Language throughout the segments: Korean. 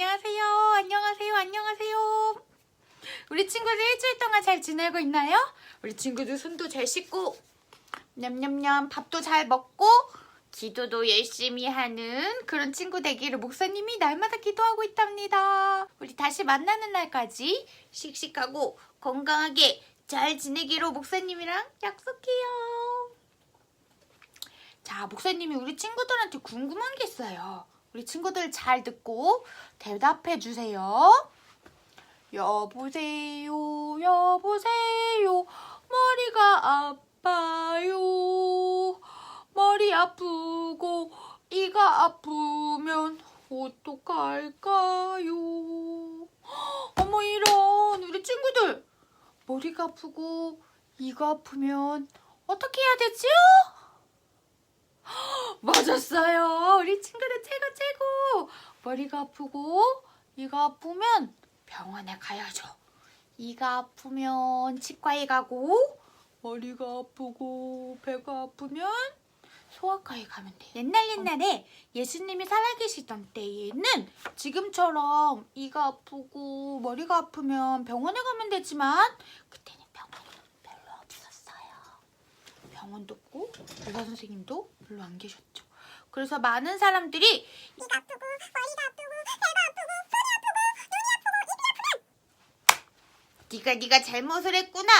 안녕하세요. 안녕하세요. 안녕하세요. 우리 친구들 일주일 동안 잘 지내고 있나요? 우리 친구들 손도 잘 씻고 냠냠냠 밥도 잘 먹고 기도도 열심히 하는 그런 친구 되기를 목사님이 날마다 기도하고 있답니다. 우리 다시 만나는 날까지 씩씩하고 건강하게 잘 지내기로 목사님이랑 약속해요. 자, 목사님이 우리 친구들한테 궁금한 게 있어요. 우리 친구들 잘 듣고 대답해 주세요. 여보세요, 여보세요. 머리가 아파요. 머리 아프고 이가 아프면 어떡할까요? 어머 이런 우리 친구들 머리가 아프고 이가 아프면 어떻게 해야 되지요? 맞았어요. 우리 친구들 최고 최고. 머리가 아프고 이가 아프면 병원에 가야죠. 이가 아프면 치과에 가고 머리가 아프고 배가 아프면 소아과에 가면 돼. 옛날 옛날에 예수님이 살아계시던 때에는 지금처럼 이가 아프고 머리가 아프면 병원에 가면 되지만 그때는 병원이 별로 없었어요. 병원도 없고 의사 선생님도 별로 안 계셨죠. 그래서 많은 사람들이 이가 아프고 머리가 아프고 배가 아프고 손이 아프고 눈이 아프고 입이 아프면 네가 네가 잘못을 했구나.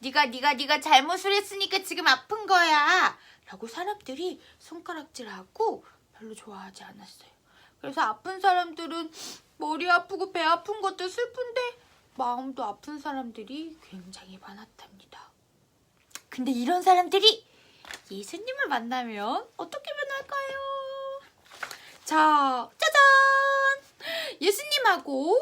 네가 네가 네가 잘못을 했으니까 지금 아픈 거야. 라고 사람들이 손가락질하고 별로 좋아하지 않았어요. 그래서 아픈 사람들은 머리 아프고 배 아픈 것도 슬픈데 마음도 아픈 사람들이 굉장히 많았답니다. 근데 이런 사람들이 예수님을 만나면 어떻게 변할까요? 자, 짜잔! 예수님하고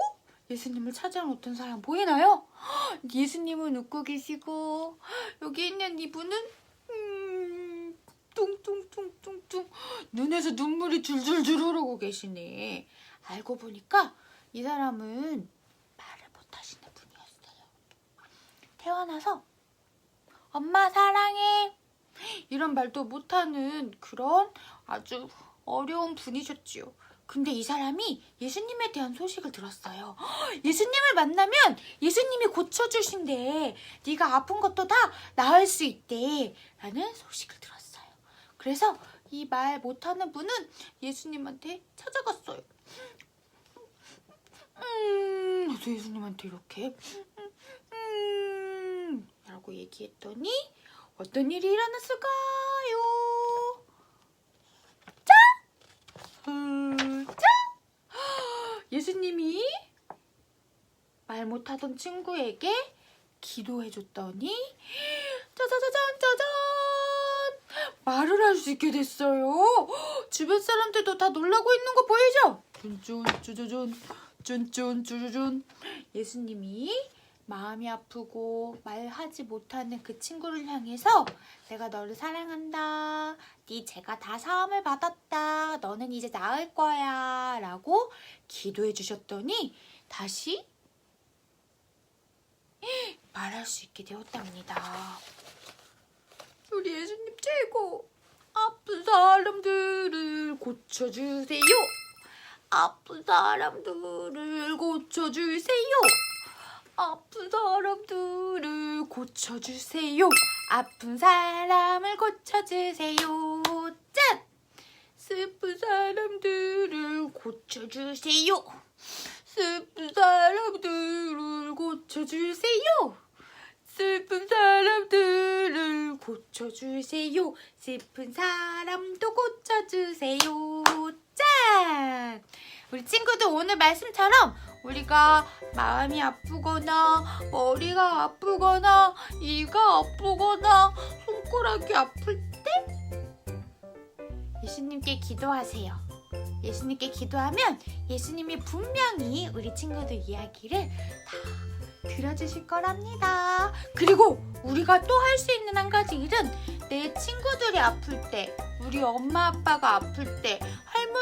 예수님을 찾아온 어떤 사람 보이나요? 헉, 예수님은 웃고 계시고 여기 있는 이분은 음, 뚱뚱뚱뚱뚱 눈에서 눈물이 줄줄줄 흐르고 계시네. 알고 보니까 이 사람은 말을 못하시는 분이었어요. 태어나서 엄마 사랑해 이런 말도 못하는 그런 아주 어려운 분이셨지요. 근데 이 사람이 예수님에 대한 소식을 들었어요. 헉, 예수님을 만나면 예수님이 고쳐주신대. 네가 아픈 것도 다 나을 수 있대. 라는 소식을 들었어요. 그래서 이 말 못하는 분은 예수님한테 찾아갔어요. 음, 그래서 예수님한테 이렇게 음, 라고 얘기했더니 어떤 일이 일어났을까요? 음, 짠! 예수님이 말 못하던 친구에게 기도해줬더니 짜자자잔 짜잔 말을 할 수 있게 됐어요. 주변 사람들도 다 놀라고 있는 거 보이죠? 쫀쫀 쭈쭈존 쫀쫀 쭈쭈존 예수님이 마음이 아프고 말하지 못하는 그 친구를 향해서 내가 너를 사랑한다. 네 죄가 다 사함을 받았다. 너는 이제 나을 거야. 라고 기도해 주셨더니 다시 말할 수 있게 되었답니다. 우리 예수님 최고. 아픈 사람들을 고쳐주세요. 아픈 사람들을 고쳐주세요. 아픈 사람들을 고쳐주세요. 아픈 사람을 고쳐주세요. 짠! 슬픈 사람들을 고쳐주세요. 슬픈 사람들을 고쳐주세요. 슬픈 사람들을 고쳐주세요. 슬픈 사람도 고쳐주세요. 짠! 우리 친구들 오늘 말씀처럼 우리가 마음이 아프거나 머리가 아프거나 이가 아프거나 손가락이 아플 때 예수님께 기도하세요. 예수님께 기도하면 예수님이 분명히 우리 친구들 이야기를 다 들어주실 거랍니다. 그리고 우리가 또 할 수 있는 한 가지 일은 내 친구들이 아플 때, 우리 엄마 아빠가 아플 때,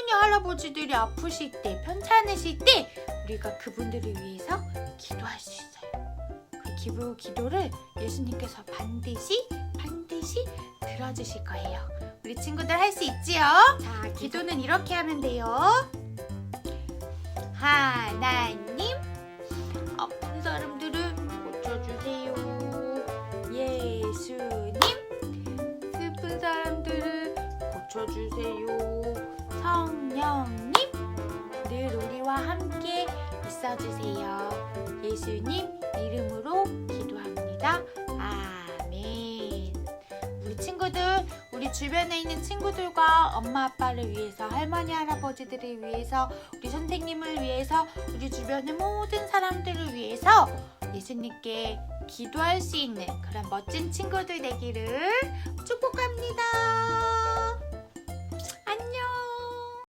할머니 할아버지들이 아프실 때, 편찮으실 때 우리가 그분들을 위해서 기도할 수 있어요. 그 기도 기도를 예수님께서 반드시 반드시 들어주실 거예요. 우리 친구들 할 수 있지요? 자, 기도는 이렇게 하면 돼요. 하나님 아픈 사람들을 고쳐주세요 예수님 슬픈 사람들을 고쳐주세요 성령님 늘 우리와 함께 있어 주세요. 예수님 이름으로 기도합니다. 아멘. 우리 친구들 우리 주변에 있는 친구들과 엄마 아빠를 위해서 할머니 할아버지들을 위해서 우리 선생님을 위해서 우리 주변의 모든 사람들을 위해서 예수님께 기도할 수 있는 그런 멋진 친구들 되기를 축복합니다.